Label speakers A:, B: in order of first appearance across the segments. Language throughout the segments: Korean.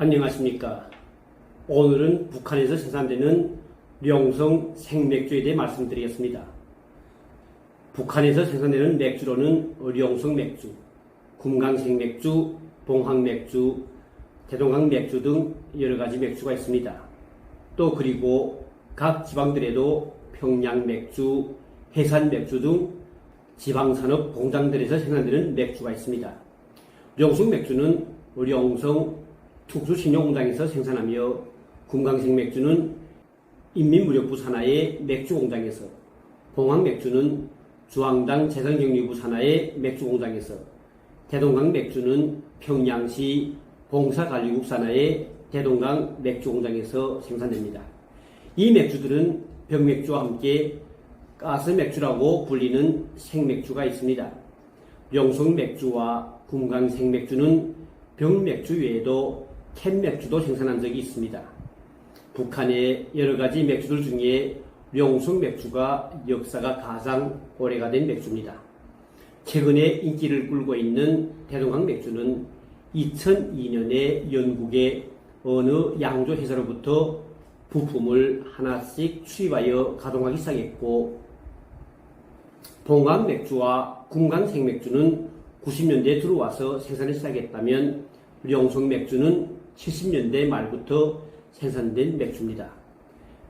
A: 안녕하십니까. 오늘은 북한에서 생산되는 룡성 생맥주에 대해 말씀드리겠습니다. 북한에서 생산되는 맥주로는 룡성 맥주, 금강 생 맥주, 봉황 맥주, 대동강 맥주 등 여러 가지 맥주가 있습니다. 또 그리고 각 지방들에도 평양 맥주, 해산 맥주 등 지방산업 공장들에서 생산되는 맥주가 있습니다. 룡성 맥주는 룡성 특수식료공장에서 생산하며 금강생 맥주는 인민무력부 산하의 맥주공장에서 봉황 맥주는 주황당 재산경리부 산하의 맥주공장에서 대동강 맥주는 평양시 봉사관리국 산하의 대동강 맥주공장에서 생산됩니다. 이 맥주들은 병맥주와 함께 가스 맥주라고 불리는 생맥주가 있습니다. 영성 맥주와 금강 생맥주는 병맥주 외에도 캔 맥주도 생산한 적이 있습니다. 북한의 여러 가지 맥주들 중에 명성 맥주가 역사가 가장 오래가 된 맥주입니다. 최근에 인기를 끌고 있는 대동강 맥주는 2002년에 영국의 어느 양조 회사로부터 부품을 하나씩 수입하여 가동하기 시작했고 봉강 맥주와 금강 생맥주는 90년대에 들어와서 생산을 시작했다면 명성 맥주는 70년대 말부터 생산된 맥주입니다.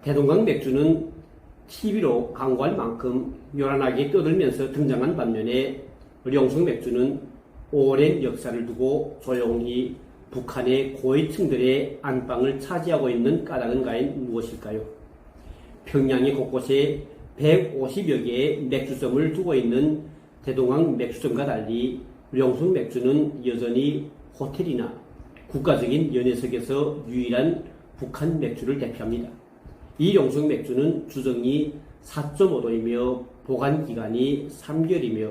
A: 대동강 맥주는 TV로 광고할 만큼 요란하게 떠들면서 등장한 반면에 령성 맥주는 오랜 역사를 두고 조용히 북한의 고위층들의 안방을 차지하고 있는 까닭은 과연 무엇일까요? 평양의 곳곳에 150여 개의 맥주점을 두고 있는 대동강 맥주점과 달리 령성 맥주는 여전히 호텔이나 국가적인 연회석에서 유일한 북한 맥주를 대표합니다. 이 용성 맥주는 주정이 4.5도이며 보관 기간이 3개월이며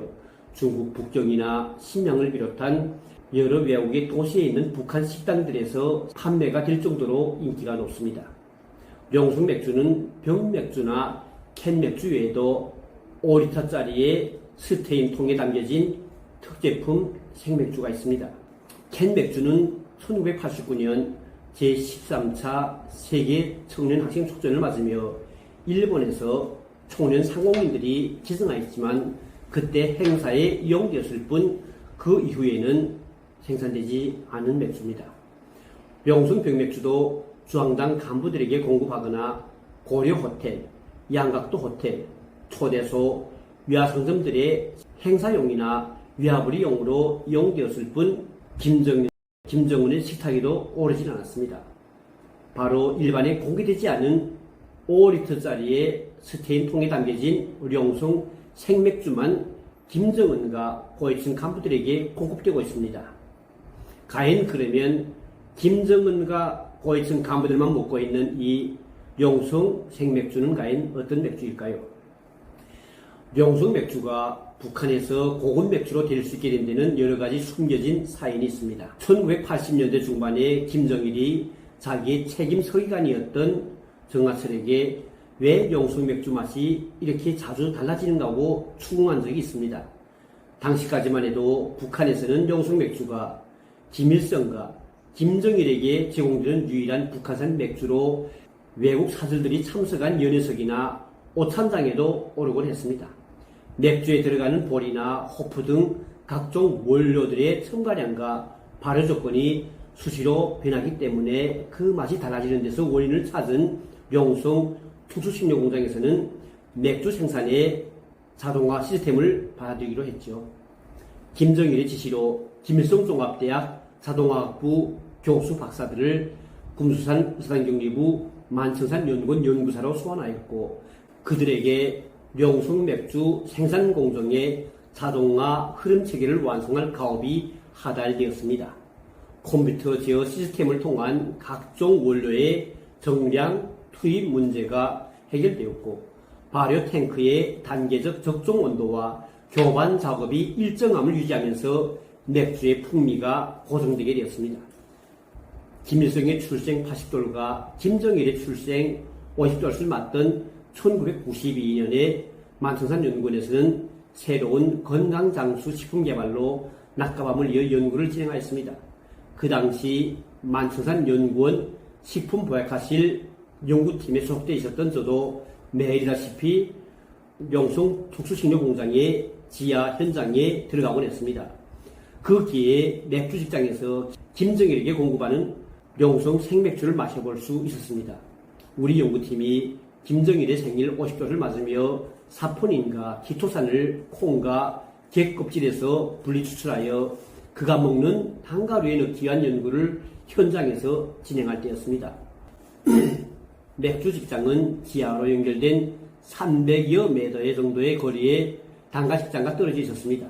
A: 중국 북경이나 신양을 비롯한 여러 외국의 도시에 있는 북한 식당들에서 판매가 될 정도로 인기가 높습니다. 용성 맥주는 병 맥주나 캔 맥주 외에도 5리터짜리의 스테인 통에 담겨진 특제품 생맥주가 있습니다. 캔 맥주는 1989년 제13차 세계 청년 학생 축전을 맞으며 일본에서 청년 상공인들이 지정하였지만 그때 행사에 이용되었을 뿐 그 이후에는 생산되지 않은 맥주입니다. 명순 병맥주도 주황당 간부들에게 공급하거나 고려 호텔, 양각도 호텔, 초대소, 위화상점들의 행사용이나 위화부리용으로 이용되었을 뿐 김정일 김정은의 식탁에도 오르진 않았습니다. 바로 일반에 공개되지 않은 5리터짜리의 스테인 통에 담겨진 룡성 생맥주만 김정은과 고위층 간부들에게 공급되고 있습니다. 과연 그러면 김정은과 고위층 간부들만 먹고 있는 이 룡성 생맥주는 과연 어떤 맥주일까요? 룡성 맥주가 북한에서 고급 맥주로 될 수 있게 된 데는 여러 가지 숨겨진 사연이 있습니다. 1980년대 중반에 김정일이 자기의 책임 서기관이었던 정하철에게 왜 용성 맥주 맛이 이렇게 자주 달라지는가고 추궁한 적이 있습니다. 당시까지만 해도 북한에서는 용성 맥주가 김일성과 김정일에게 제공되는 유일한 북한산 맥주로 외국 사절들이 참석한 연회석이나 오찬장에도 오르곤 했습니다. 맥주에 들어가는 볼이나 호프 등 각종 원료들의 첨가량과 발효 조건이 수시로 변하기 때문에 그 맛이 달라지는 데서 원인을 찾은 명성 특수식료 공장에서는 맥주 생산에 자동화 시스템을 받아들이기로 했죠. 김정일의 지시로 김일성 종합대학 자동화학부 교수 박사들을 금수산 의사단경리부 만천산 연구원 연구사로 소환하였고 그들에게 명성 맥주 생산 공정의 자동화 흐름 체계를 완성할 가업이 하달되었습니다. 컴퓨터 제어 시스템을 통한 각종 원료의 정량 투입 문제가 해결되었고 발효 탱크의 단계적 적정 온도와 교반 작업이 일정함을 유지하면서 맥주의 풍미가 고정되게 되었습니다. 김일성의 출생 80돌과 김정일의 출생 50돌을 맞던 1992년에 만천산 연구원에서는 새로운 건강장수 식품 개발로 낮과 밤을 이어 연구를 진행하였습니다. 그 당시 만천산 연구원 식품보약화실 연구팀에 소속되어 있었던 저도 매일이다시피 명성 특수식료공장의 지하 현장에 들어가곤 했습니다. 그 기회에 맥주 직장에서 김정일에게 공급하는 명성 생맥주를 마셔볼 수 있었습니다. 우리 연구팀이 김정일의 생일 50조를 맞으며 사포닌과 키토산을 콩과 게 껍질에서 분리 추출하여 그가 먹는 한가루에 넣기 위한 연구를 현장에서 진행할 때였습니다. 맥주 직장은 지하로 연결된 300여 미터의 정도의 거리에 단가 식장과 떨어져 있었습니다.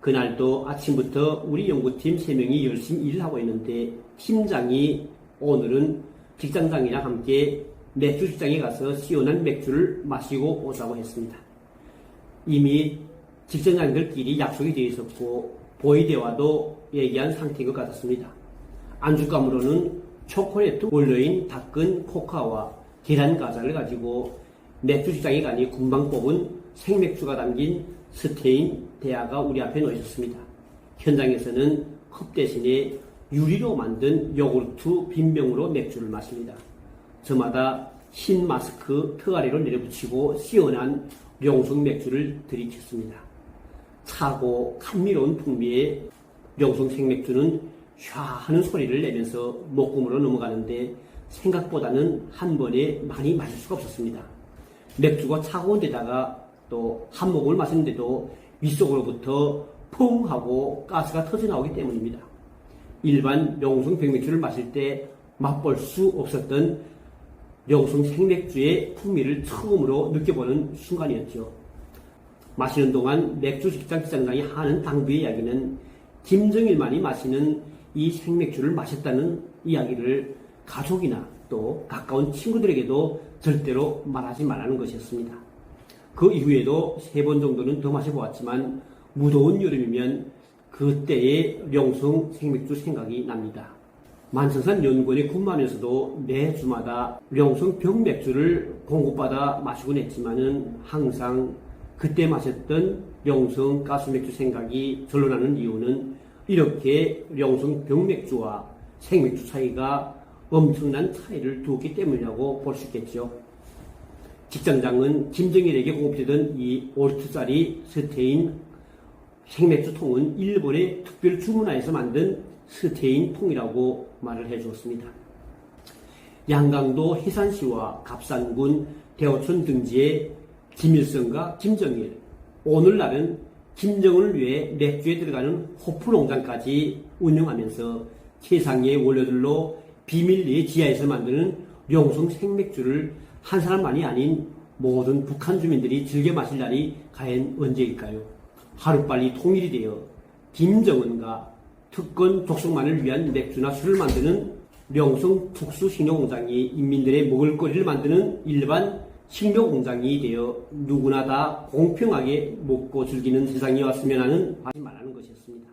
A: 그날도 아침부터 우리 연구팀 3명이 열심히 일을 하고 있는데 팀장이 오늘은 직장장이랑 함께 맥주 직장에 가서 시원한 맥주를 마시고 오자고 했습니다. 이미 직장장들끼리 약속이 되어 있었고 보이대와도 얘기한 상태인 것 같았습니다. 안주감으로는 초콜릿 원료인 닦은 코카와 계란 과자를 가지고 맥주 직장에 가니 금방 뽑은 생맥주가 담긴 스테인 대야가 우리 앞에 놓여 있었습니다. 현장에서는 컵 대신에 유리로 만든 요구르트 빈병으로 맥주를 마십니다. 저마다 흰 마스크 턱아래로 내려붙이고 시원한 명성 맥주를 들이켰습니다. 차고 감미로운 풍미의 명성 생맥주는 샤 하는 소리를 내면서 목구멍으로 넘어가는데 생각보다는 한 번에 많이 마실 수가 없었습니다. 맥주가 차가운 데다가 또 한 모금을 마시는데도 윗속으로부터 퐁 하고 가스가 터져나오기 때문입니다. 일반 명성 백맥주를 마실 때 맛볼 수 없었던 명성 생맥주의 풍미를 처음으로 느껴보는 순간이었죠. 마시는 동안 맥주 직장 직장장이 하는 당부의 이야기는 김정일만이 마시는 이 생맥주를 마셨다는 이야기를 가족이나 또 가까운 친구들에게도 절대로 말하지 말라는 것이었습니다. 그 이후에도 세 번 정도는 더 마셔보았지만 무더운 여름이면 그때의 명성 생맥주 생각이 납니다. 만천산 연구원에 근무하면서도 매주마다 명성 병맥주를 공급받아 마시곤 했지만은 항상 그때 마셨던 명성 가스맥주 생각이 절로 나는 이유는 이렇게 명성 병맥주와 생맥주 차이가 엄청난 차이를 두었기 때문이라고 볼 수 있겠죠. 직장장은 김정일에게 공급되던 이 5리터짜리 스테인 생맥주 통은 일본의 특별 주문화에서 만든 스테인 통이라고 말을 해주었습니다. 양강도 해산시와 갑산군 대호촌 등지의 김일성과 김정일, 오늘날은 김정은을 위해 맥주에 들어가는 호프 농장까지 운영하면서 세상의 원료들로 비밀리에 지하에서 만드는 명성 생맥주를 한 사람만이 아닌 모든 북한 주민들이 즐겨 마실 날이 과연 언제일까요? 하루빨리 통일이 되어 김정은과 특권 독성만을 위한 맥주나 술을 만드는 명성 특수 식료공장이 인민들의 먹을거리를 만드는 일반 식료공장이 되어 누구나 다 공평하게 먹고 즐기는 세상이 왔으면 하는 바지 말하는 것이었습니다.